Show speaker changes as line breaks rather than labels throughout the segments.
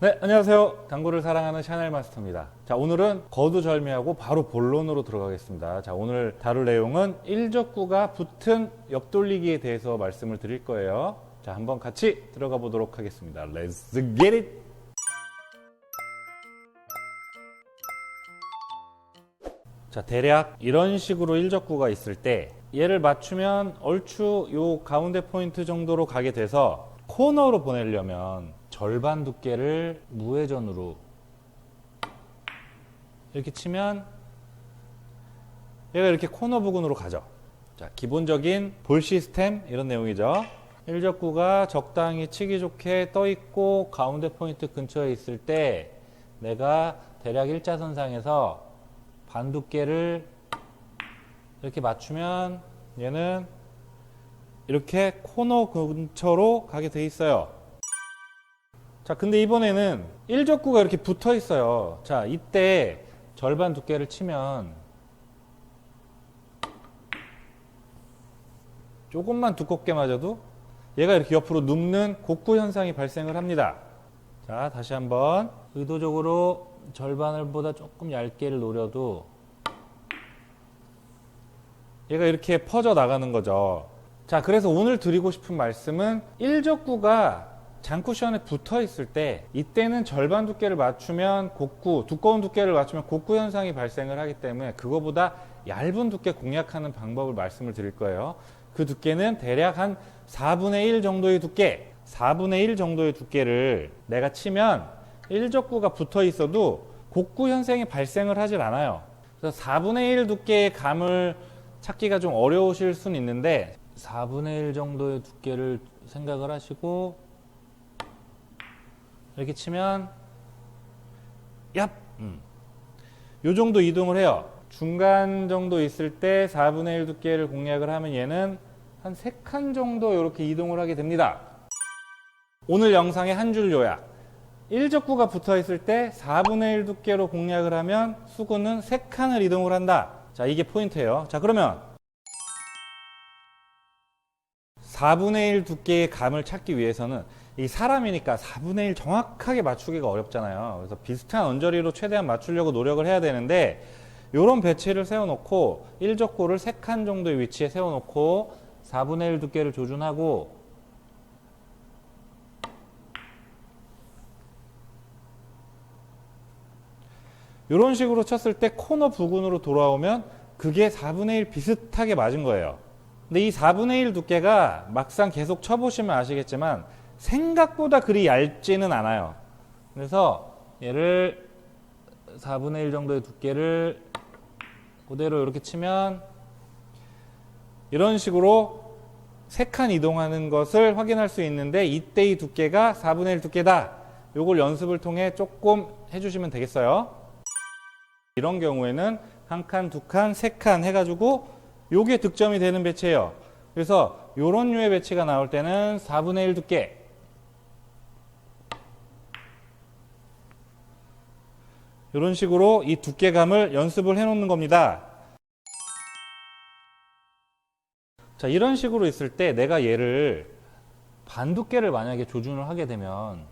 네, 안녕하세요. 당구를 사랑하는 샤넬 마스터입니다. 자, 오늘은 거두절미하고 바로 본론으로 들어가겠습니다. 자, 오늘 다룰 내용은 일적구가 붙은 옆돌리기에 대해서 말씀을 드릴 거예요. 자, 한번 같이 들어가 보도록 하겠습니다. Let's get it! 자, 대략 이런 식으로 일적구가 있을 때 얘를 맞추면 얼추 요 가운데 포인트 정도로 가게 돼서 코너로 보내려면 절반 두께를 무회전으로 이렇게 치면 얘가 이렇게 코너 부근으로 가죠. 자, 기본적인 볼 시스템 이런 내용이죠. 일적구가 적당히 치기 좋게 떠 있고 가운데 포인트 근처에 있을 때 내가 대략 일자선상에서 반 두께를 이렇게 맞추면 얘는 이렇게 코너 근처로 가게 돼 있어요. 자, 근데 이번에는 일적구가 이렇게 붙어 있어요. 자, 이때 절반 두께를 치면 조금만 두껍게 맞아도 얘가 이렇게 옆으로 눕는 곡구 현상이 발생을 합니다. 자, 다시 한번 의도적으로 절반을 보다 조금 얇게를 노려도 얘가 이렇게 퍼져 나가는 거죠. 자, 그래서 오늘 드리고 싶은 말씀은 일적구가 장쿠션에 붙어 있을 때 이때는 절반 두께를 맞추면 곡구, 두꺼운 두께를 맞추면 곡구 현상이 발생을 하기 때문에 그거보다 얇은 두께 공략하는 방법을 말씀을 드릴 거예요. 그 두께는 대략 한 4분의 1 정도의 두께, 4분의 1 정도의 두께를 내가 치면 일적구가 붙어 있어도 곡구 현상이 발생을 하질 않아요. 그래서 4분의 1 두께의 감을 찾기가 좀 어려우실 수는 있는데 4분의 1 정도의 두께를 생각을 하시고 이렇게 치면 얍! 음. 요 정도 이동을 해요. 중간 정도 있을 때 4분의 1 두께를 공략을 하면 얘는 한 3칸 정도 이렇게 이동을 하게 됩니다. 오늘 영상의 한 줄 요약. 일적구가 붙어 있을 때 4분의 1 두께로 공략을 하면 수구는 3칸을 이동을 한다. 자, 이게 포인트예요. 자, 그러면 4분의 1 두께의 감을 찾기 위해서는 이 사람이니까 4분의 1 정확하게 맞추기가 어렵잖아요. 그래서 비슷한 언저리로 최대한 맞추려고 노력을 해야 되는데 이런 배치를 세워놓고 1적구를 3칸 정도의 위치에 세워놓고 4분의 1 두께를 조준하고 이런 식으로 쳤을 때 코너 부근으로 돌아오면 그게 4분의 1 비슷하게 맞은 거예요. 근데 이 4분의 1 두께가 막상 계속 쳐보시면 아시겠지만 생각보다 그리 얇지는 않아요. 그래서 얘를 4분의 1 정도의 두께를 그대로 이렇게 치면 이런 식으로 세 칸 이동하는 것을 확인할 수 있는데 이때의 두께가 4분의 1 두께다. 요걸 연습을 통해 조금 해주시면 되겠어요. 이런 경우에는 한 칸, 두 칸, 세 칸 해가지고 요게 득점이 되는 배치예요. 그래서 요런 류의 배치가 나올 때는 4분의 1 두께 이런 식으로 이 두께감을 연습을 해 놓는 겁니다. 자, 이런 식으로 있을 때 내가 얘를 반 두께를 만약에 조준을 하게 되면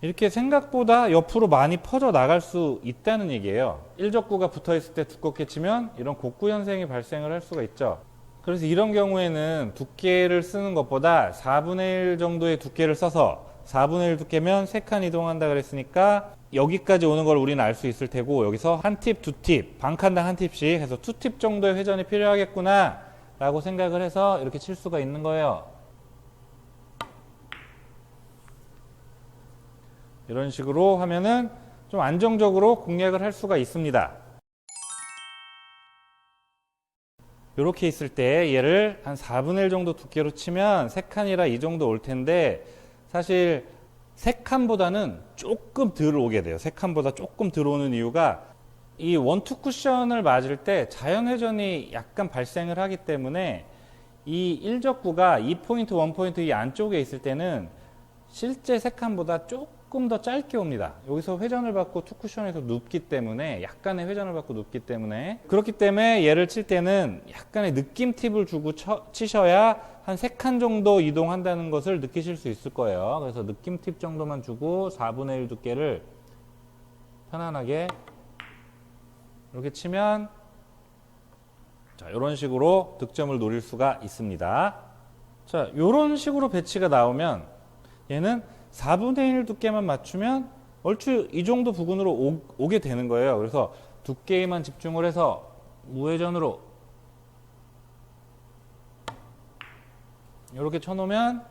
이렇게 생각보다 옆으로 많이 퍼져 나갈 수 있다는 얘기예요. 일적구가 붙어 있을 때 두껍게 치면 이런 곡구 현상이 발생을 할 수가 있죠. 그래서 이런 경우에는 두께를 쓰는 것보다 4분의 1 정도의 두께를 써서 4분의 1 두께면 3칸 이동한다 그랬으니까 여기까지 오는 걸 우리는 알 수 있을 테고 여기서 한 팁, 두 팁, 반 칸당 한 팁씩 해서 투팁 정도의 회전이 필요하겠구나 라고 생각을 해서 이렇게 칠 수가 있는 거예요. 이런 식으로 하면은 좀 안정적으로 공략을 할 수가 있습니다. 이렇게 있을 때 얘를 한 4분의 1 정도 두께로 치면 3칸이라 이 정도 올 텐데 사실 3칸보다는 조금 덜 오게 돼요. 3칸보다 조금 들어오는 이유가 이 원투 쿠션을 맞을 때 자연 회전이 약간 발생을 하기 때문에 이 일적구가 2포인트, 1포인트 이 안쪽에 있을 때는 실제 3칸보다 조금 조금 더 짧게 옵니다. 여기서 회전을 받고 투 쿠션에서 눕기 때문에 약간의 회전을 받고 눕기 때문에 그렇기 때문에 얘를 칠 때는 약간의 느낌 팁을 주고 쳐- 치셔야 한 세 칸 정도 이동한다는 것을 느끼실 수 있을 거예요. 그래서 느낌 팁 정도만 주고 4분의 1 두께를 편안하게 이렇게 치면 자, 이런 식으로 득점을 노릴 수가 있습니다. 자, 이런 식으로 배치가 나오면 얘는 4분의 1 두께만 맞추면 얼추 이 정도 부근으로 오, 오게 되는 거예요. 그래서 두께에만 집중을 해서 무회전으로 이렇게 쳐놓으면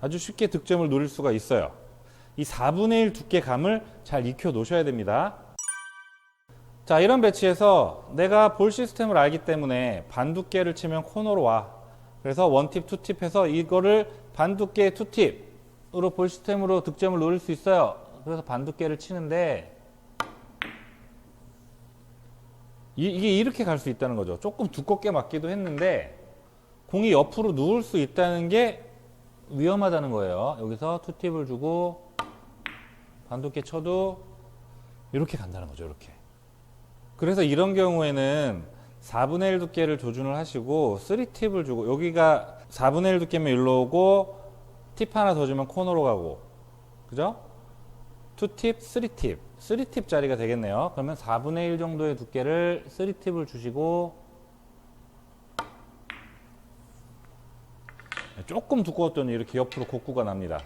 아주 쉽게 득점을 노릴 수가 있어요. 이 4분의 1 두께감을 잘 익혀 놓으셔야 됩니다. 자, 이런 배치에서 내가 볼 시스템을 알기 때문에 반 두께를 치면 코너로 와. 그래서 원팁, 투팁 해서 이거를 반 두께, 투팁으로 볼 시스템으로 득점을 노릴 수 있어요. 그래서 반 두께를 치는데 이, 이게 이렇게 갈 수 있다는 거죠. 조금 두껍게 맞기도 했는데 공이 옆으로 누울 수 있다는 게 위험하다는 거예요. 여기서 투팁을 주고 반 두께 쳐도 이렇게 간다는 거죠. 이렇게. 그래서 이런 경우에는 4분의 1 두께를 조준을 하시고 3팁을 주고 여기가 4분의 1 두께면 일로 오고 팁 하나 더 주면 코너로 가고. 그죠? 2팁, 3팁 3팁 짜리가 되겠네요. 그러면 4분의 1 정도의 두께를 3팁을 주시고. 조금 두꺼웠더니 이렇게 옆으로 곡구가 납니다.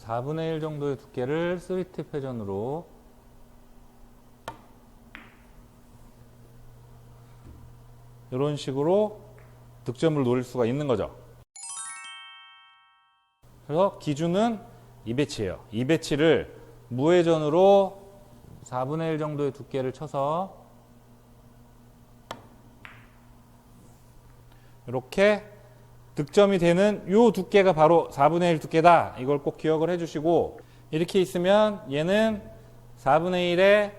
4분의 1 정도의 두께를 3팁 회전으로. 이런 식으로 득점을 노릴 수가 있는 거죠. 그래서 기준은 이 배치예요. 이 배치를 무회전으로 4분의 1 정도의 두께를 쳐서 이렇게 득점이 되는 요 두께가 바로 4분의 1 두께다. 이걸 꼭 기억을 해주시고 이렇게 있으면 얘는 4분의 1의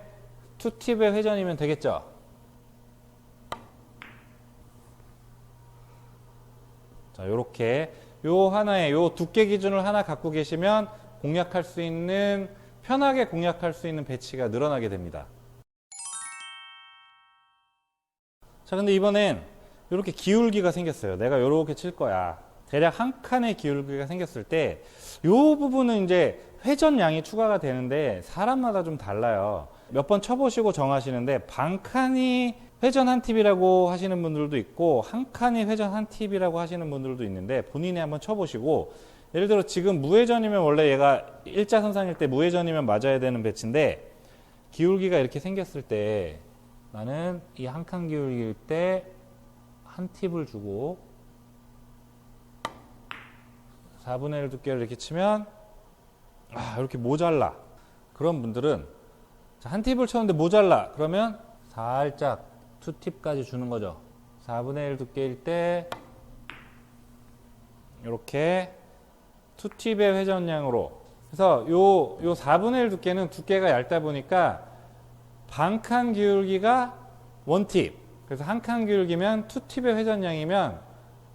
투팁의 회전이면 되겠죠. 자, 요렇게 요 하나의 요 두께 기준을 하나 갖고 계시면 공략할 수 있는 편하게 공략할 수 있는 배치가 늘어나게 됩니다. 자, 근데 이번엔 이렇게 기울기가 생겼어요. 내가 요렇게 칠 거야. 대략 한 칸의 기울기가 생겼을 때, 요 부분은 이제 회전량이 추가가 되는데, 사람마다 좀 달라요. 몇 번 쳐보시고 정하시는데, 반 칸이 회전 한 팁이라고 하시는 분들도 있고, 한 칸이 회전 한 팁이라고 하시는 분들도 있는데, 본인이 한번 쳐보시고, 예를 들어 지금 무회전이면 원래 얘가 일자선상일 때 무회전이면 맞아야 되는 배치인데, 기울기가 이렇게 생겼을 때, 나는 이 한 칸 기울기일 때, 한 팁을 주고 4분의 1 두께를 이렇게 치면 아 이렇게 모자라. 그런 분들은 자, 한 팁을 쳤는데 모자라. 그러면 살짝 투 팁까지 주는 거죠 4분의 1 두께일 때 이렇게 투 팁의 회전량으로 그래서 요, 요 4분의 1 두께는 두께가 얇다 보니까 반 칸 기울기가 원팁 그래서 한 칸 기울기면 투 팁의 회전량이면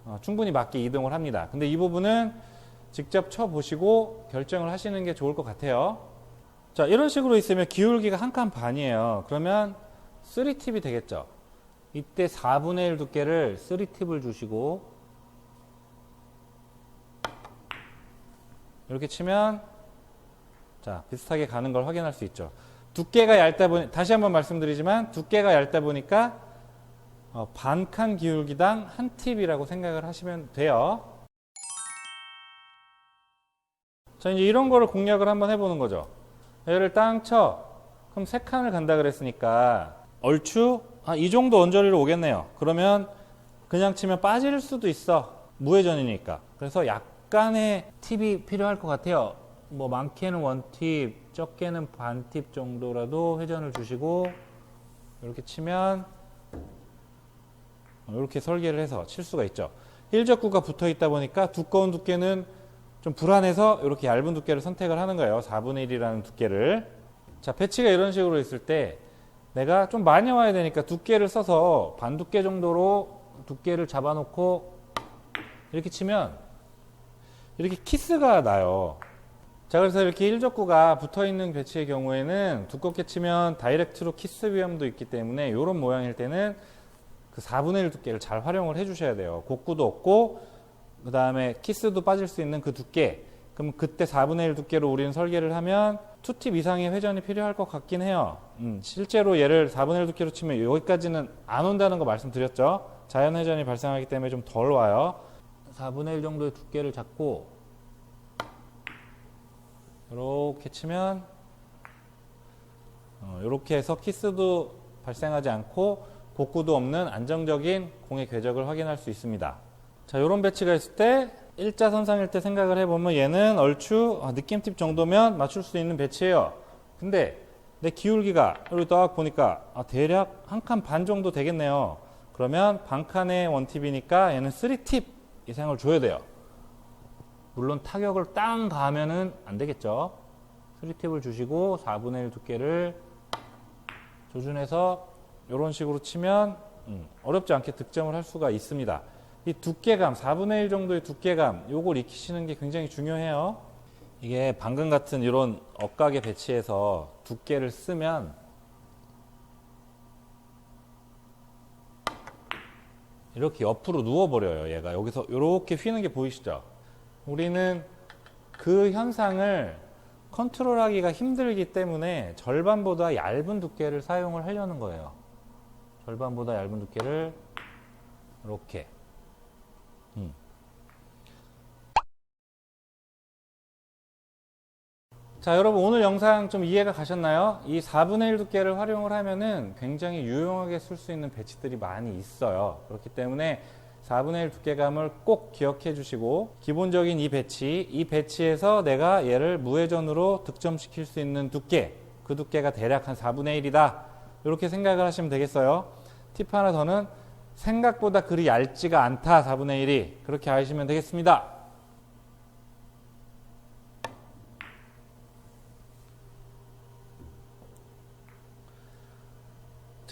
어, 충분히 맞게 이동을 합니다. 근데 이 부분은 직접 쳐 보시고 결정을 하시는 게 좋을 것 같아요. 자, 이런 식으로 있으면 기울기가 한 칸 반이에요. 그러면 3팁이 되겠죠. 이때 4분의 1 두께를 3팁을 주시고 이렇게 치면 자, 비슷하게 가는 걸 확인할 수 있죠. 두께가 얇다 보니 다시 한번 말씀드리지만 두께가 얇다 보니까 어, 반칸 기울기당 한 팁이라고 생각을 하시면 돼요. 자, 이제 이런 거를 공략을 한번 해보는 거죠. 얘를 땅 쳐. 그럼 세 칸을 간다 그랬으니까 얼추 아, 이 정도 언저리로 오겠네요. 그러면 그냥 치면 빠질 수도 있어. 무회전이니까. 그래서 약간의 팁이 필요할 것 같아요. 뭐 많게는 원팁, 적게는 반팁 정도라도 회전을 주시고 이렇게 치면 이렇게 설계를 해서 칠 수가 있죠. 일적구가 붙어 있다 보니까 두꺼운 두께는 좀 불안해서 이렇게 얇은 두께를 선택을 하는 거예요. 4분의 1이라는 두께를. 자, 배치가 이런 식으로 있을 때 내가 좀 많이 와야 되니까 두께를 써서 반 두께 정도로 두께를 잡아놓고 이렇게 치면 이렇게 키스가 나요. 자, 그래서 이렇게 일족구가 붙어 있는 배치의 경우에는 두껍게 치면 다이렉트로 키스 위험도 있기 때문에 이런 모양일 때는 그 4분의 1 두께를 잘 활용을 해 주셔야 돼요. 곡구도 없고, 그 다음에 키스도 빠질 수 있는 그 두께. 그럼 그때 4분의 1 두께로 우리는 설계를 하면 투팁 이상의 회전이 필요할 것 같긴 해요. 음, 실제로 얘를 4분의 1 두께로 치면 여기까지는 안 온다는 거 말씀드렸죠. 자연 회전이 발생하기 때문에 좀 덜 와요. 4분의 1 정도의 두께를 잡고 이렇게 치면 어, 이렇게 해서 키스도 발생하지 않고 복구도 없는 안정적인 공의 궤적을 확인할 수 있습니다. 자, 이런 배치가 있을 때 일자선상일 때 생각을 해보면 얘는 얼추 아, 느낌 팁 정도면 맞출 수 있는 배치예요. 근데 내 기울기가 여기 딱 보니까 아, 대략 한 칸 반 정도 되겠네요. 그러면 반칸의 원팁이니까 얘는 3팁 이상을 줘야 돼요. 물론 타격을 땅 가하면은 안 되겠죠. 3팁을 주시고 4분의 1 두께를 조준해서 이런 식으로 치면 음, 어렵지 않게 득점을 할 수가 있습니다. 이 두께감, 4분의 1 정도의 두께감, 요걸 익히시는 게 굉장히 중요해요. 이게 방금 같은 이런 억각의 배치에서 두께를 쓰면 이렇게 옆으로 누워버려요. 얘가 여기서 이렇게 휘는 게 보이시죠? 우리는 그 현상을 컨트롤하기가 힘들기 때문에 절반보다 얇은 두께를 사용을 하려는 거예요. 절반보다 얇은 두께를 이렇게. 음. 자, 여러분 오늘 영상 좀 이해가 가셨나요? 이 4분의 1 두께를 활용을 하면은 굉장히 유용하게 쓸 수 있는 배치들이 많이 있어요. 그렇기 때문에 4분의 1 두께감을 꼭 기억해 주시고 기본적인 이 배치, 이 배치에서 내가 얘를 무회전으로 득점시킬 수 있는 두께, 그 두께가 대략 한 4분의 1이다. 이렇게 생각을 하시면 되겠어요. 팁 하나 더는 생각보다 그리 얇지가 않다. 4분의 1이. 그렇게 아시면 되겠습니다.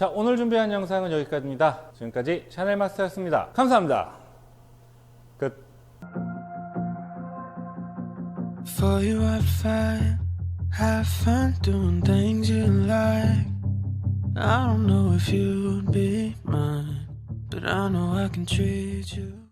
자, 오늘 준비한 영상은 여기까지입니다. 지금까지 샤넬 마스터였습니다. 감사합니다. 끝.
For you, I'd fight, have fun doing things you like. I don't know if you'd be mine, but I know I can treat you.